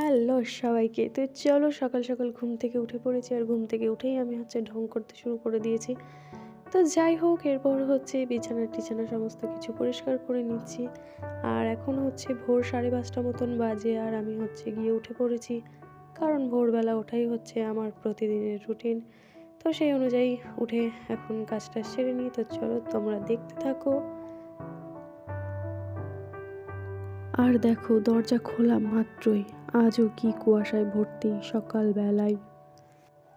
Hello সবাইকে। তো চলো সকাল সকাল ঘুম থেকে উঠে পড়েছি আর ঘুম থেকে উঠেই আমি হচ্ছে ঢং করতে শুরু করে দিয়েছি। তো যাই হোক, এরপর হচ্ছে বিছানা টিছানা সমস্ত কিছু পরিষ্কার করে নিচ্ছি। আর এখন হচ্ছে ভোর সাড়ে পাঁচটা মতন বাজে আর আমি হচ্ছে গিয়ে উঠে পড়েছি। কারণ ভোরবেলা ওঠাই হচ্ছে আমার প্রতিদিনের রুটিন। তো সেই অনুযায়ী উঠে এখন কাজটা সেরে নিই। তো চলো তোমরা দেখতে থাকো। আর দেখো দরজা খোলা মাত্রই। আজও কি কুয়াশায় ভর্তি সকালবেলায়?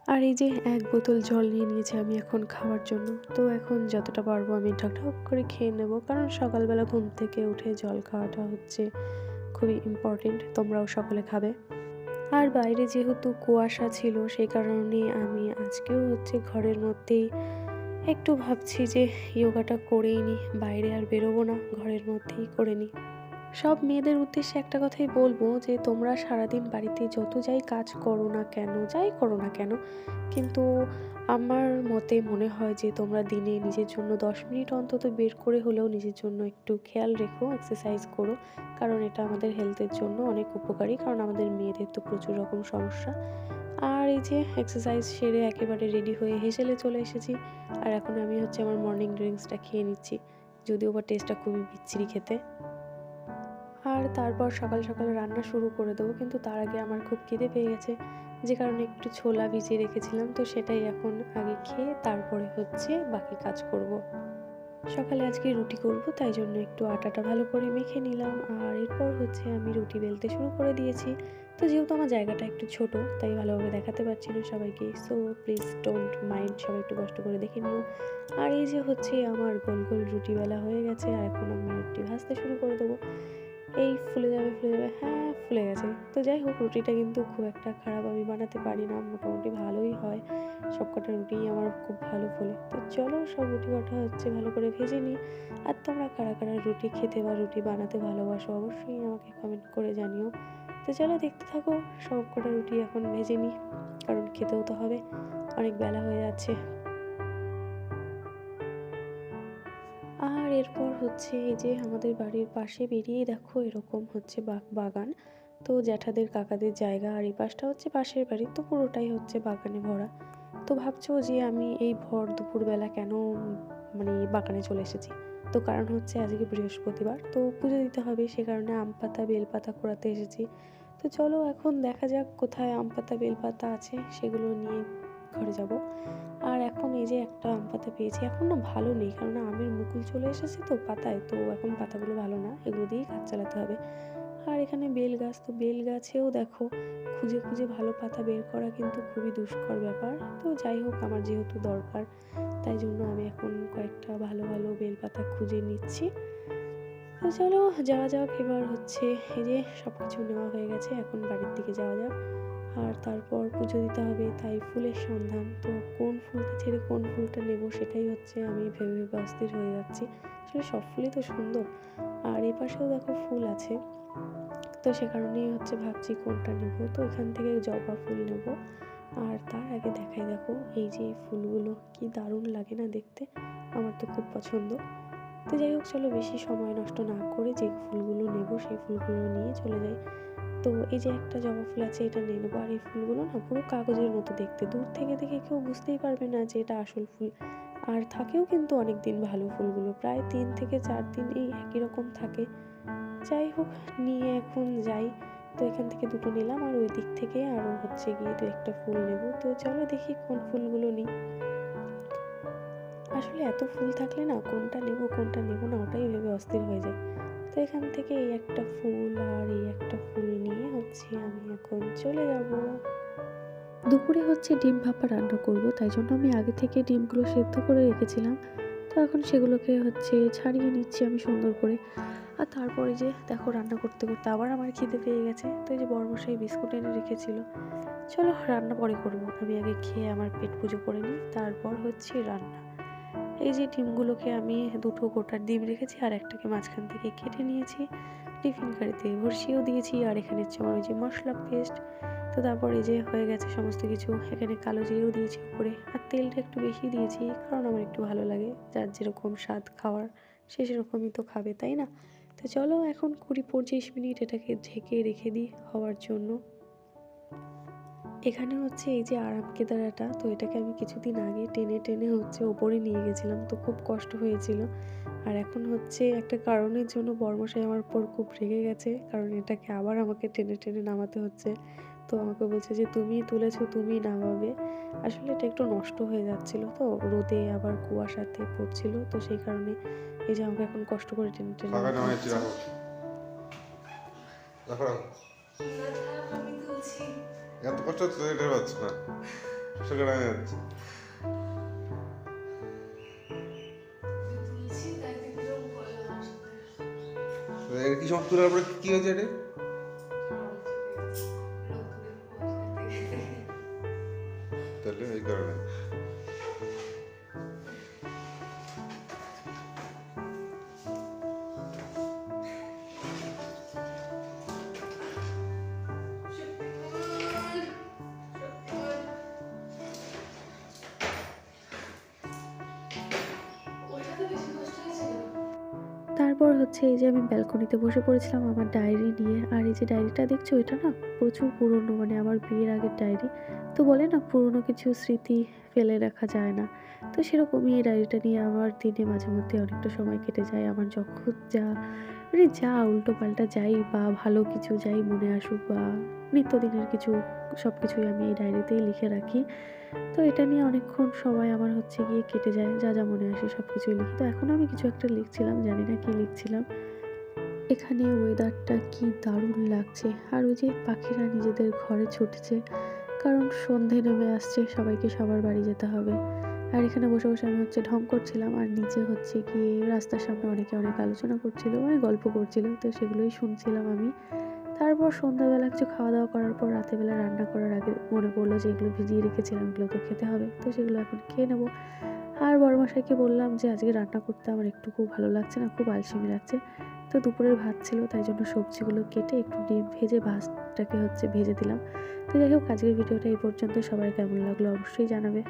আর এই যে এক বোতল জল নিয়ে নিয়েছি আমি এখন খাওয়ার জন্য। তো এখন যতটা পারব আমি ঠকঠক করে খেয়ে নেব, কারণ সকালবেলা ঘুম থেকে উঠে জল খাওয়াটা হচ্ছে খুবই ইম্পর্টেন্ট তোমরাও সকলে খাবে। আর বাইরে যেহেতু কুয়াশা ছিল, সেই কারণে আমি আজকেও হচ্ছে ঘরের মধ্যেই একটু ভাবছি যে ইয়োগাটা করেই নি, বাইরে আর বেরোবো না, ঘরের মধ্যেই করে নিই সব মেয়েদের উদ্দেশ্যে একটা কথাই বলব যে তোমরা সারাদিন বাড়িতে যত যাই কাজ করো না কেন, যাই করো না কেন, কিন্তু আমার মতে মনে হয় যে তোমরা দিনে নিজের জন্য দশ মিনিট অন্তত বের করে হলেও নিজের জন্য একটু খেয়াল রেখো এক্সারসাইজ করো, কারণ এটা আমাদের হেলথের জন্য অনেক উপকারী, কারণ আমাদের মেয়েদের তো প্রচুর রকম সমস্যা। আর এই যে এক্সারসাইজ সেরে একেবারে রেডি হয়ে হেসেলে চলে এসেছি, আর এখন আমি হচ্ছে আমার মর্নিং ড্রিঙ্কসটা খেয়ে নিচ্ছি, যদিও বা টেস্টটা খুবই বিচ্ছিরি খেতে। আর তারপর সকাল সকাল রান্না শুরু করে দেবো, কিন্তু তার আগে আমার খুব খিদে পেয়ে গেছে। যে কারণে একটু ছোলা ভিজিয়ে রেখেছিলাম, তো সেটাই এখন আগে খেয়ে তারপরে হচ্ছে বাকি কাজ করব। সকালে আজকে রুটি করব, তাই জন্য একটু আটাটা ভালো করে মেখে নিলাম। আর এরপর হচ্ছে আমি রুটি বেলতে শুরু করে দিয়েছি। তো যেহেতু আমার জায়গাটা একটু ছোট, তাই ভালোভাবে দেখাতে পারছি না সবাইকে। সো প্লিজ ডোন্ট মাইন্ড সবাই একটু কষ্ট করে দেখে নিও। আর এই যে হচ্ছে আমার গোল গোল রুটি বেলা হয়ে গেছে, আর এখন আমি রুটি ভাজতে শুরু করে দেবো। এই ফুলে যাবে ফুলে যাবে হ্যাঁ ফুলে গেছে। তো যাই হোক, রুটিটা কিন্তু খুব একটা খারাপ আমি বানাতে পারি না, মোটামুটি ভালোই হয়। সব কটা রুটি আমার খুব ভালো ফোলে। তো চলো, সব রুটি কটা হচ্ছে, ভালো করে ভেজে নিই। আর তোমরা কারা কারা রুটি খেতে বা রুটি বানাতে ভালোবাসো, অবশ্যই আমাকে কমেন্ট করে জানিও। তো চলো, দেখতে থাকো সব কটা রুটি এখন ভেজে নিই, কারণ খেতেও তো হবে, অনেক বেলা হয়ে যাচ্ছে। হচ্ছে এই যে আমাদের বাড়ির পাশে বেরিয়ে দেখো এরকম হচ্ছে বাগান। তো জ্যাঠাদের কাকাদের জায়গা আর এই পাশটা হচ্ছে পাশের বাড়ি, তো পুরোটাই হচ্ছে বাগানে ভরা। তো ভাবছ যে আমি এই ভর দুপুরবেলা কেন মানে বাগানে চলে এসেছি? তো কারণ হচ্ছে আজকে বৃহস্পতিবার, তো পুজো দিতে হবে সে কারণে আম পাতা বেলপাতা কোড়াতে এসেছি। তো চলো এখন দেখা যাক কোথায় আম পাতা বেলপাতা আছে সেগুলো নিয়ে ঘরে যাব। আর এখন এই যে একটা আম পাতা পেয়েছি, এখন না ভালো নেই। কারণ আমের মুকুল চলে এসেছে তো পাতায়, তো এখন পাতাগুলো ভালো না, এগুলো দিয়েই কাজ চালাতে হবে। আর এখানে বেল গাছ, তো বেল গাছেও দেখো, খুঁজে খুঁজে ভালো পাতা বের করা কিন্তু খুবই দুষ্কর ব্যাপার। তো যাই হোক, আমার যেহেতু দরকার, তাই জন্য আমি এখন কয়েকটা ভালো ভালো বেল পাতা খুঁজে নিচ্ছি। তো চলো, যাওয়া যাক। এবার হচ্ছে এই যে সব কিছু নেওয়া হয়ে গেছে, এখন বাড়ির দিকে যাওয়া যাক। আর তারপর পুজো দিতে হবে, তাই ফুলের সন্ধান। তো কোন ফুলটা ছেড়ে কোন ফুলটা নেব সেটাই হচ্ছে আমি ভেবে ভেবে অস্থির হয়ে যাচ্ছি। আসলে সব ফুলই তো সুন্দর। আর এই পাশেও দেখো ফুল আছে। তো সে কারণেই হচ্ছে ভাবছি কোনটা নেব। তো এখান থেকে জবা ফুল নেব। আর তার আগে দেখাই দেখো, এই যে ফুলগুলো কি দারুণ লাগে না দেখতে। আমার তো খুব পছন্দ। তো যাই হোক, চলো বেশি সময় নষ্ট না করে যে ফুলগুলো নেব, সেই ফুলগুলো নিয়ে চলে যাই। তো এই যে একটা জবা ফুল আছে, এটা নিয়ে নেব। আর এই ফুলগুলো না পুরো কাগজের মতো দেখতে। দূর থেকে দেখে কেউ বুঝতেই পারবে না যে এটা আসল ফুল। আর থাকেও কিন্তু অনেক দিন ভালো ফুলগুলো। প্রায় তিন থেকে চার দিন এই একই রকম থাকে। যাই হোক, নিয়ে এখন যাই। তো এখান থেকে দুটো নিলাম, আর ওই দিক থেকে আরও হচ্ছে গিয়ে দু একটা ফুল নেব। তো চলো দেখি কোন ফুলগুলো নিই। আসলে এত ফুল থাকলে না কোনটা নেব কোনটা নেব না, ওটাই ভেবে অস্থির হয়ে যায়। তো এখান থেকে এই একটা ফুল আর এই একটা ফুল নিয়ে হচ্ছে আমি এখন চলে যাব। দুপুরে হচ্ছে ডিম ভাপা রান্না করব, তাই জন্য আমি আগে থেকে ডিমগুলো সেদ্ধ করে রেখেছিলাম। তো এখন সেগুলোকে হচ্ছে ছাড়িয়ে নিচ্ছি আমি সুন্দর করে। আর তারপরে যে দেখো রান্না করতে করতে আবার আমার খিদে পেয়ে গেছে, তো এই যে বড়মশাই বিস্কুট এনে রেখেছিল। চলো রান্না পরে করব, আমি আগে খেয়ে আমার পেট পুজো করে নিই, তারপর হচ্ছে রান্না। এই যে ডিমগুলোকে আমি দুটো গোটার ডিম রেখেছি আর একটাকে মাঝখান থেকে কেটে নিয়েছি। টিফিন কারিতে বসিয়েও দিয়েছি আর এখানে হচ্ছে আমার ওই যে মশলা পেস্ট। তো তারপর এই যে হয়ে গেছে সমস্ত কিছু। এখানে কালো জিরেও দিয়েছি উপরে আর তেলটা একটু বেশি দিয়েছি কারণ আমার একটু ভালো লাগে যার যেরকম স্বাদ খাওয়ার, সে সেরকমই তো খাবে, তাই না? তো চলো এখন কুড়ি পঁচিশ মিনিট এটাকে ঢেকে রেখে দিই হওয়ার জন্য। এখানে হচ্ছে এই যে আরাম কেদারাটা তো এটাকে আমি কিছুদিন আগে টেনে টেনে হচ্ছে ওপরে নিয়ে গেছিলাম তো খুব কষ্ট হয়েছিল। আর এখন হচ্ছে একটা কারণের জন্য বর্মশাই আমার উপর খুব রেগে গেছে কারণ এটাকে আবার আমাকে টেনে টেনে নামাতে হচ্ছে। তো আমাকে বলছে যে তুমি তুলেছো তুমি নামাবে। আসলে এটা একটু নষ্ট হয়ে যাচ্ছিল তো রোদে আবার কুয়াশাতে পড়ছিল তো সেই কারণে এই যে আমাকে এখন কষ্ট করে টেনে টেনে এত কষ্ট হচ্ছে এটা পাচ্ছ না। সেখানে আমি যাচ্ছে। কি সময় তোলার পরে কি হয়েছে এটা তারপর হচ্ছে এই যে আমি ব্যালকনিতে বসে পড়েছিলাম আমার ডায়েরি নিয়ে। আর এই যে ডায়েরিটা দেখছ, এটা না প্রচুর পুরনো মানে আমার বিয়ের আগের ডায়েরি। তো বলে না, পুরনো কিছু স্মৃতি ফেলে রাখা যায় না। তো সেরকমই এই ডায়েরিটা নিয়ে আমার দিনে মাঝে মধ্যে অনেকটা সময় কেটে যায়। আমার যখন যা মানে যা উল্টো পাল্টা যাই বা ভালো কিছু যাই মনে আসুক বা নিত্যদিনের কিছু সব কিছুই আমি এই ডায়েরিতেই লিখে রাখি। তো এটা নিয়ে অনেকক্ষণ সময় আমার হচ্ছে গিয়ে কেটে যায়, যা যা মনে আসে সব কিছুই লিখি। তো এখন আমি কিছু একটা লিখছিলাম, জানি না কি লিখছিলাম। এখানে ওয়েদারটা কি দারুণ লাগছে। আর ওই যে পাখিরা নিজেদের ঘরে ছুটছে, কারণ সন্ধে নেমে আসছে, সবাইকে সবার বাড়ি যেতে হবে। আর এখানে বসে বসে আমি হচ্ছে ঢং করছিলাম, আর নিচে হচ্ছে গিয়ে রাস্তার সামনে অনেকে অনেক আলোচনা করছিল মানে গল্প করছিল, তো সেগুলোই শুনছিলাম আমি। তারপর সন্ধ্যাবেলা কিছু খাওয়া দাওয়া করার পর রাতেরবেলা রান্না করার আগে মনে পড়ল যে এগুলো ভিজিয়ে রেখেছিলাম এগুলো তো খেতে হবে, তো সেগুলো এখন খেয়ে নেব। আর বড়মশাইকে বললাম যে আজকে রান্না করতে আমার একটু খুব ভালো লাগছে না, খুব আলসেমি লাগছে, তো দুপুরের ভাত ছিল, তাই জন্য সবজিগুলো কেটে একটু ডিম ভেজে ভাতটাকে হচ্ছে ভেজে দিলাম। তো যাই হোক, আজকের ভিডিওটা এই পর্যন্ত সবাই কেমন লাগল অবশ্যই জানাবে।